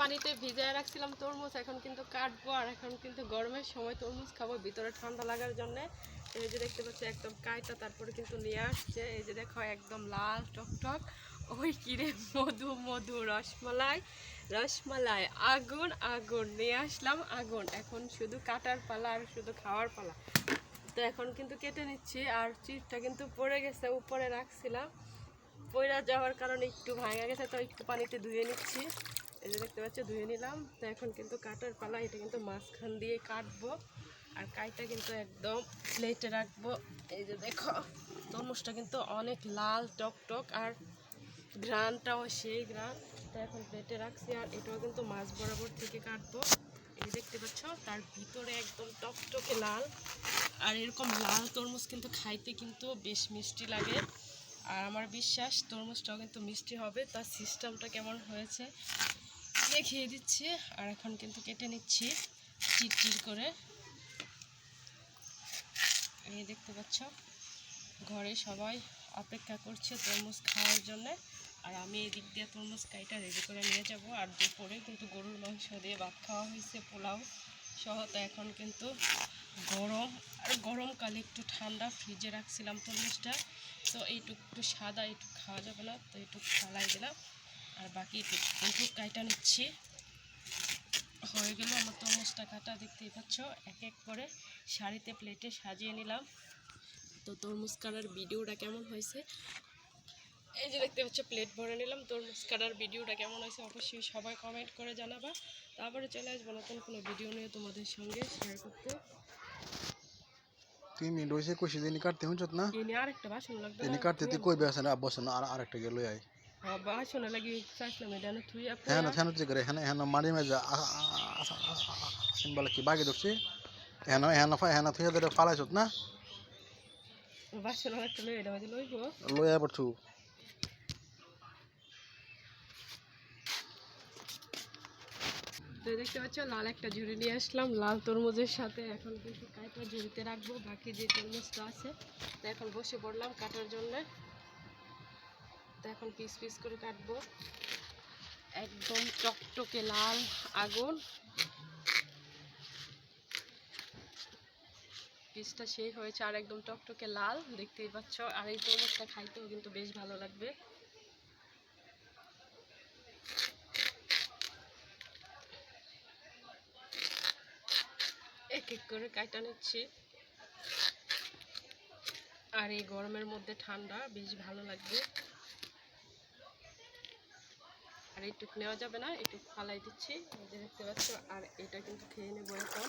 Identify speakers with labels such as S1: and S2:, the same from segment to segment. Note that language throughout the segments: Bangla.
S1: পানিতে ভিজায় রাখছিলাম তরমুজ, এখন কিন্তু কাটবো আর এখন কিন্তু গরমের সময় তরমুজ খাব, ভিতরে ঠান্ডা লাগার জন্যে। এই যে দেখতে পাচ্ছি একদম কাইটা তারপরে কিন্তু নিয়ে আসছে। এই যে দেখো, একদম লাল টকটক। ওই কিরে মধু মধু, রসমালাই রসমালাই, আগুন আগুন, নিয়ে আসলাম আগুন। এখন শুধু কাটার পালা আর শুধু খাওয়ার পালা। তো এখন কিন্তু কেটে নিচ্ছি আর চিপটা কিন্তু পড়ে গেছে, উপরে রাখছিলাম। পয়রা যাওয়ার কারণে একটু ভাঙা গেছে, তো একটু পানিতে ধুয়ে নিচ্ছি। এই যে দেখতে পাচ্ছ, ধুয়ে নিলাম। তো এখন কিন্তু কাটার পালা, এটা কিন্তু মাঝখান দিয়ে কাটবো। আর কাইটা কিন্তু একদম প্লেটে রাখব। এই যে দেখো, তরমুজটা কিন্তু অনেক লাল টক টক আর গ্রানটাও সেই গ্রান তো এখন প্লেটে রাখছি, আর এটাও কিন্তু মাছ বরাবর থেকে কাটবো। এই দেখতে পাচ্ছ, তার ভিতরে একদম টকটকে লাল। আর এরকম লাল তরমুজ কিন্তু খাইতে কিন্তু বেশ মিষ্টি লাগে। আর আমার বিশ্বাস, তরমুজটাও কিন্তু মিষ্টি হবে। তার সিস্টেমটা কেমন হয়েছে দেখিয়ে দিচ্ছি, আর এখন কিন্তু কেটে নিচ্ছি চিটচিট করে। এই দেখতে পাচ্ছ, ঘরে সবাই অপেক্ষা করছে তরমুজ খাওয়ার জন্য, আর আমি এদিক দিয়ে তরমুজ কাইটা রেডি করে নিয়ে যাব। আর দুপুরে কিন্তু গরুর মাংস দিয়ে ভাত খাওয়া হয়েছে, পোলাও সহ। তো এখন কিন্তু গরম, আর গরমকালে একটু ঠান্ডা ফ্রিজে রাখছিলাম তরমুজটা, তো এইটুকু একটু সাদা একটু খাওয়া যাবে না, তো একটু ফালাই দিলাম। আর বাকি একটু কাইটা নিচ্ছি। হয়ে গেল আমার তরমুজটা কাটা দেখতেই পাচ্ছ এক এক করে শাড়িতে প্লেটে সাজিয়ে নিলাম। তো তরমুজ কাটার ভিডিওটা কেমন হয়েছে? এই যে দেখতে পাচ্ছ প্লেট ভরে নিলাম। তরমুজ কাটার ভিডিওটা কেমন হয়েছে অবশ্যই সবাই কমেন্ট করে জানাবা। তারপরে চলে আসব নতুন কোনো ভিডিও নিয়ে তোমাদের সঙ্গে শেয়ার করতে।
S2: তিন মিনিট হয়েছে দিন কাটতে হুঁচত না?
S1: আরেকটা বাসন লাগবে।
S2: কাটতে তুই কই আর আরেকটা গেল আই
S1: হ্যাঁ বাসন লাগি চাইছিলাম এটা না তুই
S2: হ্যাঁ হ্যাঁ তুই করে হ্যাঁ হ্যাঁ মারি মেজা বলে কি বাকি ধরছি? হ্যাঁ হ্যাঁ হ্যাঁ তুই হাতে ফালাইছত না?
S1: বাসন একটা লই এটা লইব
S2: লই আই পড়ছু
S1: তো দেখতে পাচ্ছ লাল একটা ঝুড়ি নিয়ে আসলাম লাল তরমুজের সাথে এখন কিন্তু কাইটা ঝুড়িতে রাখব বাকি যে তরমুজটা আছে। তো এখন বসে পড়লাম কাটার জন্য। তো এখন পিস পিস করে কাটবো। একদম টকটকে লাল আগুন। পিসটা সেই হয়েছে আর একদম টকটকে লাল, দেখতেই পাচ্ছ। আর এই তরমুজটা খাইতেও কিন্তু বেশ ভালো লাগবে। এক এক করে কাটা নিচ্ছি। আর এই গরমের মধ্যে ঠান্ডা, বেশ ভালো লাগবে। আর এইটুক নেওয়া যাবে না এইটুক ফালাই দিচ্ছি। যে দেখতে পাচ্ছ, আর এটা কিন্তু খেয়ে নেব এখন।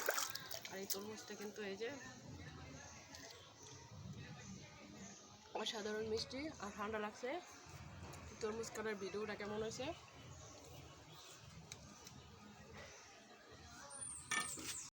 S1: আর এই তরমুজটা কিন্তু এই যে অসাধারণ মিষ্টি আর ঠান্ডা লাগছে। তরমুজ কাটার ভিডিওটা কেমন হয়েছে?